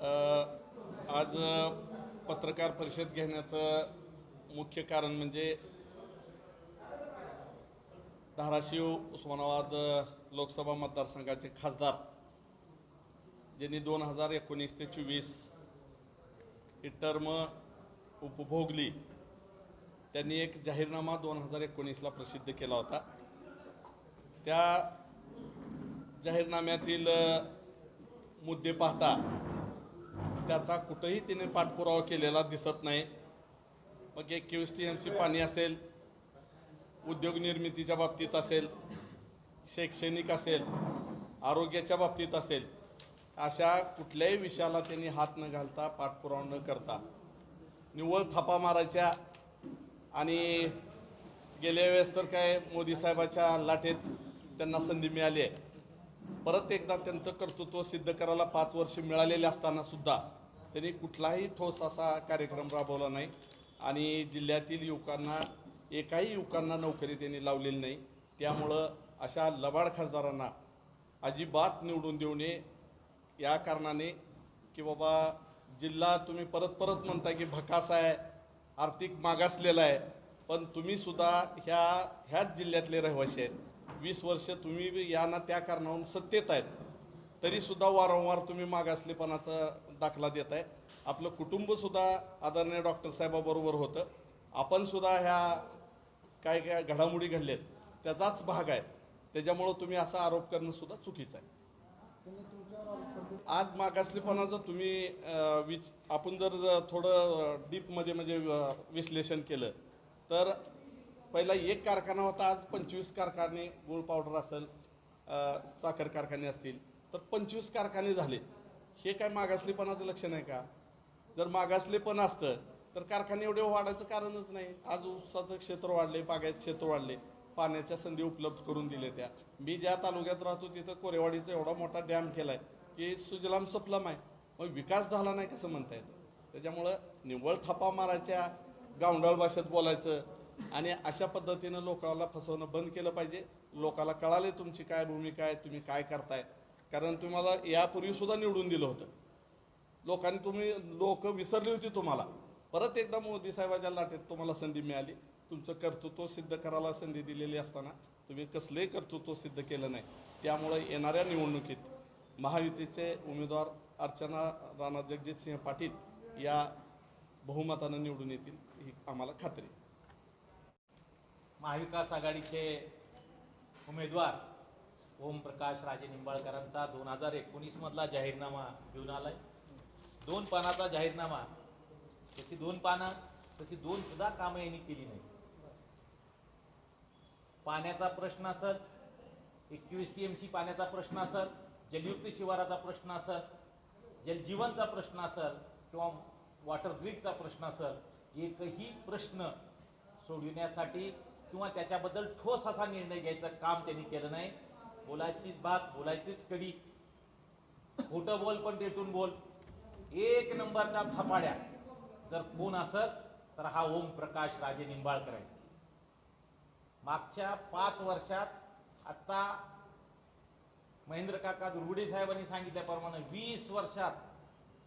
आज पत्रकार परिषद घेण्याचं मुख्य कारण म्हणजे धाराशिव उस्मानाबाद लोकसभा मतदारसंघाचे खासदार ज्यांनी दोन हजार एकोणीस ते चोवीस ही टर्म उपभोगली त्यांनी एक जाहीरनामा दोन हजार एकोणीसला प्रसिद्ध केला होता. त्या जाहीरनाम्यातील मुद्दे पाहता त्याचा कुठंही तिने पाठपुरावा केलेला दिसत नाही. मग एकवीस टी एम सी पाणी असेल उद्योग निर्मितीच्या बाबतीत असेल शैक्षणिक असेल आरोग्याच्या बाबतीत असेल अशा कुठल्याही विषयाला त्यांनी हात न घालता पाठपुरावा न करता निव्वळ थापा मारायच्या आणि गेल्या वेळेस तर काय मोदी साहेबाच्या लाटेत त्यांना संधी मिळाली आहे. परत एकदा त्यांचं कर्तृत्व सिद्ध करायला पाच वर्ष मिळालेले असताना सुद्धा त्यांनी कुठलाही ठोस असा कार्यक्रम राबवला नाही. आणि जिल्ह्यातील युवकांना एकाही युवकांना नोकरी त्यांनी लावलेली नाही. त्यामुळं अशा लबाड खासदारांना अजिबात निवडून देऊ नये. या कारणाने की बाबा जिल्हा तुम्ही परत परत म्हणता की भकास आहे आर्थिक मागासलेला आहे. पण तुम्हीसुद्धा ह्या ह्याच जिल्ह्यातले रहिवासी आहेत. वीस वर्ष तुम्ही यांना या ना त्या कारणावरून सत्तेत आहेत. तरीसुद्धा वारंवार तुम्ही मागासलेपणाचा दाखला देत आहे आपलं कुटुंबसुद्धा आदरणीय डॉक्टर साहेबाबरोबर होतं. आपणसुद्धा ह्या काय काय घडामोडी घडल्यात त्याचाच भाग आहे. त्याच्यामुळं तुम्ही असा आरोप करणंसुद्धा चुकीचं आहे. आज मागासलेपणाचं तुम्ही विच आपण जर थोडं डीपमध्ये म्हणजे विश्लेषण केलं तर पहिला एक कारखाना होता आज पंचवीस कारखाने गुळ पावडर असेल साखर कारखाने असतील तर पंचवीस कारखाने झाले. हे काय मागासलेपणाचं लक्ष नाही का? जर मागासलेपण असतं तर कारखाने एवढे वाढायचं कारणच नाही. आज ऊसाचं क्षेत्र वाढले बागायत क्षेत्र वाढले पाण्याच्या संधी उपलब्ध करून दिल्या त्या. मी ज्या तालुक्यात राहतो तिथं कोरेवाडीचा एवढा मोठा डॅम केला आहे की सुजलाम सपलाम आहे. मग विकास झाला नाही कसं म्हणता येतं? त्याच्यामुळं निव्वळ थापा मारायच्या गावंडाळ भाषेत बोलायचं आणि अशा पद्धतीनं लोकांना फसवणं बंद केलं पाहिजे. लोकाला कळाले तुमची काय भूमिका आहे तुम्ही काय करताय. कारण तुम्हाला यापूर्वी सुद्धा निवडून दिलं होतं. लोकांनी तुम्ही लोक विसरली होती तुम्हाला. परत एकदा मोदी साहेबाच्या लाटेत तुम्हाला संधी मिळाली. तुमचं कर्तृत्व सिद्ध करायला संधी दिलेली असताना तुम्ही कसलंही कर्तृत्व सिद्ध केलं नाही. त्यामुळे येणाऱ्या निवडणुकीत महायुतीचे उमेदवार अर्चना राणा जगजितसिंह पाटील या बहुमतानं निवडून येतील ही आम्हाला खात्री. महाविकास आघाडीचे उमेदवार ओमप्रकाश राजे निंबाळकरांचा दोन हजार एकोणीसमधला जाहीरनामा घेऊन आलाय. दोन पानाचा जाहीरनामा. त्याची दोन पानं त्याची दोन सुद्धा कामं यांनी केली नाही पाण्याचा प्रश्न असेल एकवीस टी एम सी पाण्याचा प्रश्न असेल जलयुक्त शिवाराचा प्रश्न असेल जलजीवनचा प्रश्न असेल किंवा वॉटर ग्रीडचा प्रश्न असेल एकही प्रश्न सोडविण्यासाठी किंवा त्याच्याबद्दल ठोस असा निर्णय घ्यायचं काम त्यांनी केलं नाही. बोलायचीच बात बोलायचीच कडी. खोटं बोल पण रेटून बोल. एक नंबरच्या थपाड्या. जर कोण असत तर हा ओम प्रकाश राजे निंबाळकर आहे. मागच्या पाच वर्षात आता महेंद्र काका दुर्गुडे साहेबांनी सांगितल्याप्रमाणे वीस वर्षात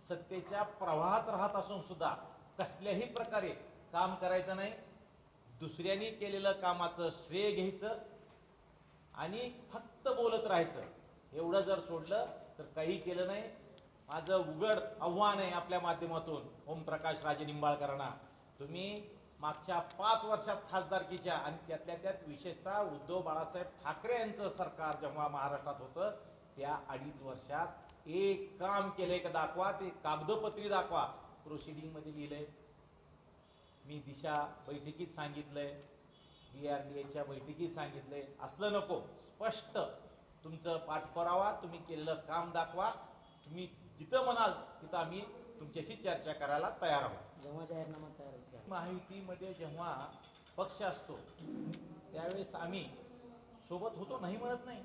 सत्तेच्या प्रवाहात राहत असून सुद्धा कसल्याही प्रकारे काम करायचं नाही. दुसऱ्यांनी केलेलं कामाचं श्रेय घ्यायचं. आणि फक्त बोलत राहायचं. एवढं जर सोडलं तर काही केलं नाही. माझं उघड आव्हान आहे आपल्या माध्यमातून. ओमप्रकाश राजे निंबाळकरांना. तुम्ही मागच्या पाच वर्षात खासदारकीच्या आणि त्यातल्या त्यात विशेषतः उद्धव बाळासाहेब ठाकरे यांचं सरकार जेव्हा महाराष्ट्रात होतं त्या अडीच वर्षात एक काम केलंय का दाखवा ते कागदोपत्री दाखवा. प्रोसिडिंगमध्ये लिहिलंय. मी दिशा बैठकीत सांगितलंय. बी आर डी एच्या बैठकीत सांगितलंय असलं नको. स्पष्ट. तुमचं पाठपुरावा तुम्ही केलेलं काम दाखवा. तुम्ही जिथं म्हणाल तिथं आम्ही तुमच्याशी चर्चा करायला तयार आहोत. जेव्हा जाहीरनामा तयार. महायुतीमध्ये जेव्हा पक्ष असतो त्यावेळेस आम्ही सोबत होतो नाही म्हणत नाही.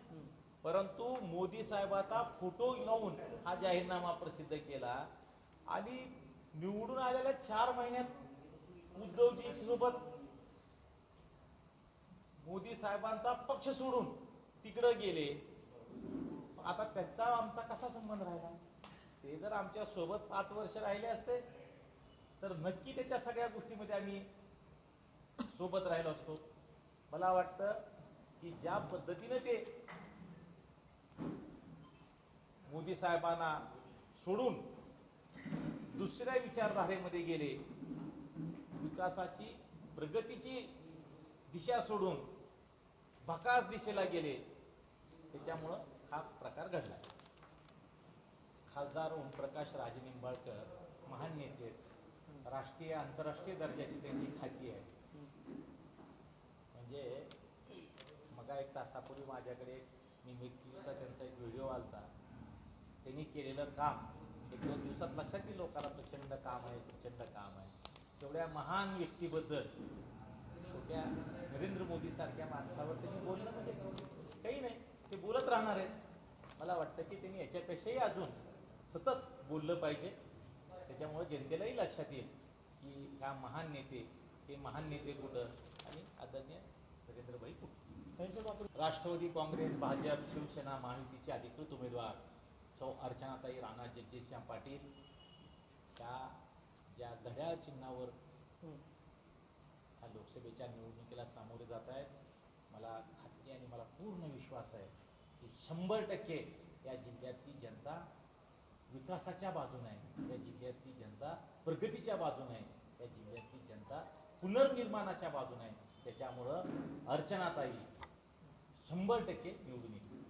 परंतु मोदी साहेबाचा फोटो लावून हा जाहीरनामा प्रसिद्ध केला. आणि निवडून आलेल्या चार महिन्यात उद्धवजी सोबत मोदी साहेबांचा पक्ष सोडून तिकडं गेले. आता त्याचा आमचा कसा संबंध राहिला? ते जर आमच्यासोबत पाच वर्ष राहिले असते तर नक्की त्याच्या सगळ्या गोष्टीमध्ये आम्ही सोबत राहिलो असतो. मला वाटतं की ज्या पद्धतीने ते मोदी साहेबांना सोडून दुसऱ्या विचारधारेमध्ये गेले विकासाची प्रगतीची दिशा सोडून भकास दिशेला गेले. त्याच्यामुळं हा प्रकार घडला. खासदार ओमप्रकाश राजे निंबाळकर महान नेते राष्ट्रीय आंतरराष्ट्रीय दर्जाची त्यांची खाती आहे. म्हणजे मगा एक तासापूर्वी माझ्याकडे मिमिक्रीचा त्यांचा एक व्हिडिओ आलता. त्यांनी केलेलं काम एक दोन दिवसात लक्षात येईल लोकांना प्रचंड काम आहे प्रचंड काम आहे. तेवढ्या महान व्यक्तीबद्दल मोदी सारख्या माणसावर त्यांनी बोलणं म्हणजे काही नाही ते बोलत राहणार आहेत. मला वाटतं की त्यांनी याच्यापेक्षाही अजून सतत बोललं पाहिजे. त्याच्यामुळे जनतेलाही लक्षात येईल की ह्या महान नेते हे महान नेते कुठं आणि आदरणीय नरेंद्रभाई कुठं? राष्ट्रवादी काँग्रेस भाजप शिवसेना महायुतीचे अधिकृत उमेदवार सौ अर्चनाताई राणा जगजितसिंह पाटील. त्या ज्या घड्याळ चिन्हावर लोकसभेच्या निवडणुकीला सामोरे जात आहेत. मला खात्री आणि मला पूर्ण विश्वास आहे की शंभर टक्के या जिल्ह्यातली जनता विकासाच्या बाजूने आहे. या जिल्ह्यातली जनता प्रगतीच्या बाजूने आहे. या जिल्ह्यातली जनता पुनर्निर्माणाच्या बाजूने आहे. त्याच्यामुळं अर्चनाताई शंभर टक्के निवडून येईल